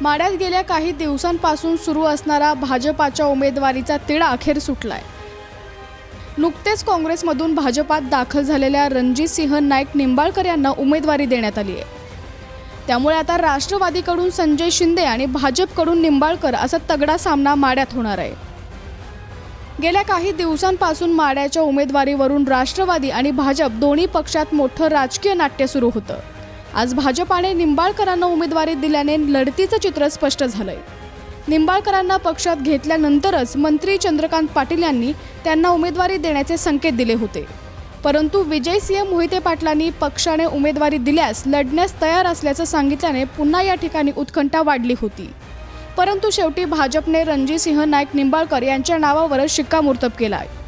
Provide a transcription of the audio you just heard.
माड्यात गेल्या काही दिवसांपासून सुरू असणारा भाजपाच्या उमेदवारीचा तिढा अखेर सुटलाय. नुकतेच काँग्रेसमधून भाजपात दाखल झालेल्या रणजित सिंह नाईक निंबाळकर यांना उमेदवारी देण्यात आली आहे. त्यामुळे आता राष्ट्रवादीकडून संजय शिंदे आणि भाजपकडून निंबाळकर असा तगडा सामना माड्यात होणार आहे. गेल्या काही दिवसांपासून माड्याच्या उमेदवारीवरून राष्ट्रवादी आणि भाजप दोन्ही पक्षात मोठं राजकीय नाट्य सुरू होतं. आज भाजपाने निंबाळकरांना उमेदवारी दिल्याने लढतीचं चित्र स्पष्ट झालंय. निंबाळकरांना पक्षात घेतल्यानंतरच मंत्री चंद्रकांत पाटील यांनी त्यांना उमेदवारी देण्याचे संकेत दिले होते. परंतु विजयसिंह मोहिते पाटलांनी पक्षाने उमेदवारी दिल्यास लढण्यास तयार असल्याचं सांगितल्याने पुन्हा या ठिकाणी उत्कंठा वाढली होती. परंतु शेवटी भाजपने रणजितसिंह नाईक निंबाळकर यांच्या नावावरच शिक्कामोर्तब केला आहे